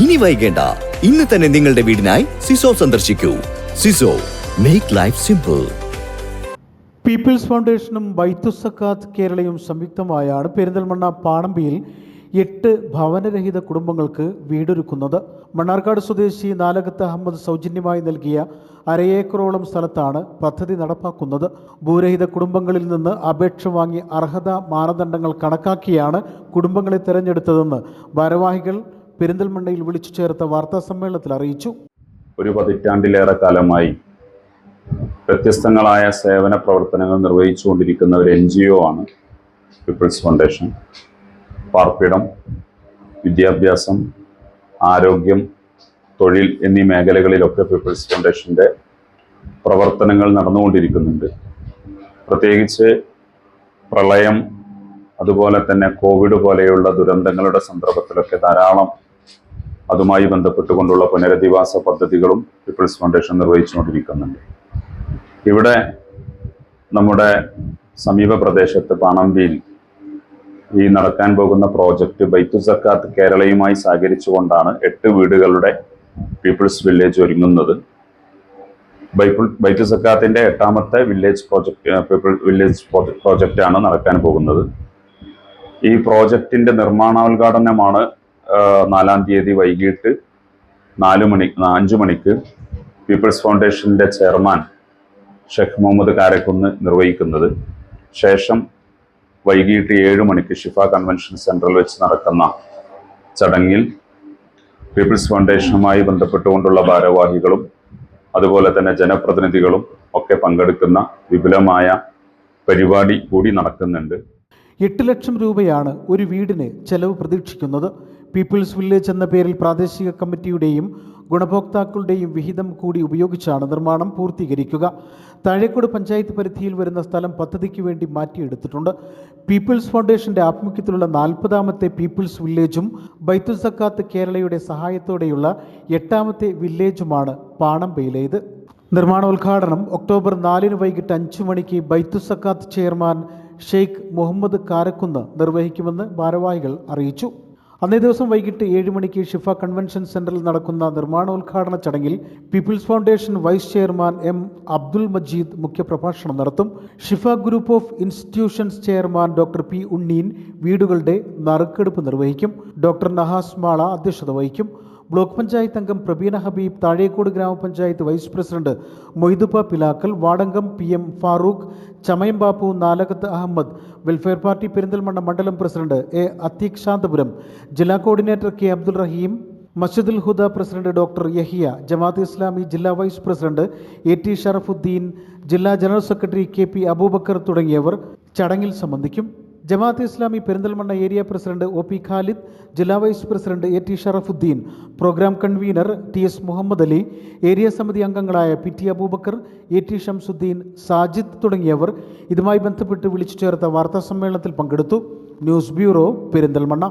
ഇനി വൈകേണ്ട. ഇന്ന് തന്നെ നിങ്ങളുടെ വീടിനായി സിസോ സന്ദർശിക്കൂ. സിസോ മേക്ക് ലൈഫ് സിമ്പിൾ പീപ്പിൾസ് ഫൗണ്ടേഷനും ബൈത്തുസക്കാത്ത് കേരളയും സംയുക്തമായാണ് പെരിന്തൽമണ്ണ പാണമ്പിയിൽ എട്ട് ഭവനരഹിത കുടുംബങ്ങൾക്ക് വീടൊരുക്കുന്നത്. മണ്ണാർക്കാട് സ്വദേശി നാലകത്ത് അഹമ്മദ് സൗജന്യമായി നൽകിയ അരയേക്കറോളം സ്ഥലത്താണ് പദ്ധതി നടപ്പാക്കുന്നത്. ഭൂരഹിത കുടുംബങ്ങളിൽ നിന്ന് അപേക്ഷ വാങ്ങി അർഹത മാനദണ്ഡങ്ങൾ കണക്കാക്കിയാണ് കുടുംബങ്ങളെ തിരഞ്ഞെടുത്തതെന്ന് ഭാരവാഹികൾ പെരിന്തൽമണ്ണയിൽ വിളിച്ചു ചേർത്ത വാർത്താ സമ്മേളനത്തിൽ അറിയിച്ചു. ഒരു പതിറ്റാണ്ടിലേറെ കാലമായി വ്യത്യസ്തങ്ങളായ സേവന പ്രവർത്തനങ്ങൾ നിർവഹിച്ചുകൊണ്ടിരിക്കുന്ന ഒരു എൻ ജി ഒ ആണ് പീപ്പിൾസ് ഫൗണ്ടേഷൻ. പാർപ്പിടം വിദ്യാഭ്യാസം ആരോഗ്യം തൊഴിൽ എന്നീ മേഖലകളിലൊക്കെ പീപ്പിൾസ് ഫൗണ്ടേഷന്റെ പ്രവർത്തനങ്ങൾ നടന്നുകൊണ്ടിരിക്കുന്നുണ്ട്. പ്രത്യേകിച്ച് പ്രളയം അതുപോലെ തന്നെ കോവിഡ് പോലെയുള്ള ദുരന്തങ്ങളുടെ സന്ദർഭത്തിലൊക്കെ ധാരാളം അതുമായി ബന്ധപ്പെട്ടുകൊണ്ടുള്ള പുനരധിവാസ പദ്ധതികളും പീപ്പിൾസ് ഫൗണ്ടേഷൻ നിർവഹിച്ചുകൊണ്ടിരിക്കുന്നുണ്ട്. ഇവിടെ നമ്മുടെ സമീപ പ്രദേശത്ത് പാണമ്പിയിൽ ഈ നടക്കാൻ പോകുന്ന പ്രോജക്റ്റ് ബൈത്തു സക്കാത്ത് കേരളയുമായി സഹകരിച്ചുകൊണ്ടാണ് എട്ട് വീടുകളുടെ പീപ്പിൾസ് വില്ലേജ് ഒരുങ്ങുന്നത്. ബൈപ്പിൾ ബൈത്തു സക്കാത്തിന്റെ എട്ടാമത്തെ വില്ലേജ് പ്രോജക്റ്റ് പീപ്പിൾ വില്ലേജ് പ്രോജക്റ്റാണ് നടക്കാൻ പോകുന്നത്. ഈ പ്രോജക്റ്റിന്റെ നിർമ്മാണോദ്ഘാടനമാണ് നാലാം തീയതി വൈകിട്ട് നാല് മണി അഞ്ചു മണിക്ക് പീപ്പിൾസ് ഫൗണ്ടേഷന്റെ ചെയർമാൻ ഷെഖ് മുഹമ്മദ് കാരക്കുന്ന് നിർവഹിക്കുന്നത്. ശേഷം വൈകിട്ട് ഏഴ് മണിക്ക് ഷിഫ കൺവെൻഷൻ സെന്ററിൽ വെച്ച് നടക്കുന്ന ചടങ്ങിൽ പീപ്പിൾസ് ഫൗണ്ടേഷനുമായി ബന്ധപ്പെട്ടുകൊണ്ടുള്ള ഭാരവാഹികളും അതുപോലെ തന്നെ ജനപ്രതിനിധികളും ഒക്കെ പങ്കെടുക്കുന്ന വിപുലമായ പരിപാടി കൂടി നടക്കുന്നുണ്ട്. എട്ട് ലക്ഷം രൂപയാണ് ഒരു വീടിന് ചെലവ് പ്രതീക്ഷിക്കുന്നത്. പീപ്പിൾസ് വില്ലേജ് എന്ന പേരിൽ പ്രാദേശിക കമ്മിറ്റിയുടെയും ഗുണഭോക്താക്കളുടെയും വിഹിതം കൂടി ഉപയോഗിച്ചാണ് നിർമ്മാണം പൂർത്തീകരിക്കുക. താഴേക്കോട് പഞ്ചായത്ത് പരിധിയിൽ വരുന്ന സ്ഥലം പദ്ധതിക്ക് വേണ്ടി മാറ്റിയെടുത്തിട്ടുണ്ട്. പീപ്പിൾസ് ഫൗണ്ടേഷന്റെ ആഭിമുഖ്യത്തിലുള്ള നാൽപ്പതാമത്തെ പീപ്പിൾസ് വില്ലേജും ബൈത്തുൽ സക്കാത്ത് കേരളയുടെ സഹായത്തോടെയുള്ള എട്ടാമത്തെ വില്ലേജുമാണ് പാണമ്പയിലേത്. നിർമ്മാണോദ്ഘാടനം ഒക്ടോബർ നാലിന് വൈകിട്ട് അഞ്ച് മണിക്ക് ബൈത്തു സക്കാത്ത് ചെയർമാൻ ഷെയ്ഖ് മുഹമ്മദ് കാരക്കുന്ന് നിർവഹിക്കുമെന്ന് ഭാരവാഹികൾ അറിയിച്ചു. അന്നേ ദിവസം വൈകിട്ട് ഏഴ് മണിക്ക് ഷിഫ കൺവെൻഷൻ സെന്ററിൽ നടക്കുന്ന നിർമ്മാണോദ്ഘാടന ചടങ്ങിൽ People's Foundation vice chairman M Abdul Majeed മുഖ്യപ്രഭാഷണം നടത്തും. Shifa group of institutions chairman doctor P Unneen വീടുകളുടെ നറുക്കെടുപ്പ് നിർവഹിക്കും. ഡോക്ടർ നഹാസ് മാള അധ്യക്ഷത വഹിക്കും. ബ്ലോക്ക് പഞ്ചായത്ത് അംഗം Prabeena Habeeb Thazhekode grama panchayat vice president Moythuppa Pilakkal Vadangam P M Farooq Chamayam Bappu Nalakath Ahmed Welfare Party Perinthalmanna മണ്ഡലം president A അത്തീഖ് Santhapuram ജില്ലാ coordinator K Abdul Raheem Masjidul Huda president doctor Yahya Jamaat Islami ജില്ലാ vice president A T Sharafudheen ജില്ലാ general secretary K P Aboobacker തുടങ്ങിയവർ ചടങ്ങിൽ സംബന്ധിക്കും. Jamaat Islami Perinthalmanna area president O P Khalid ജില്ലാ vice president A T Sharafudheen program convener T S Muhammad Ali area സമിതി അംഗങ്ങളായ P T Aboobacker A T Shamsudheen Sajid തുടങ്ങിയവർ ഇതുമായി ബന്ധപ്പെട്ട് വിളിച്ചു ചേർത്ത വാർത്താസമ്മേളനത്തിൽ പങ്കെടുത്തു. News bureau Perinthalmanna.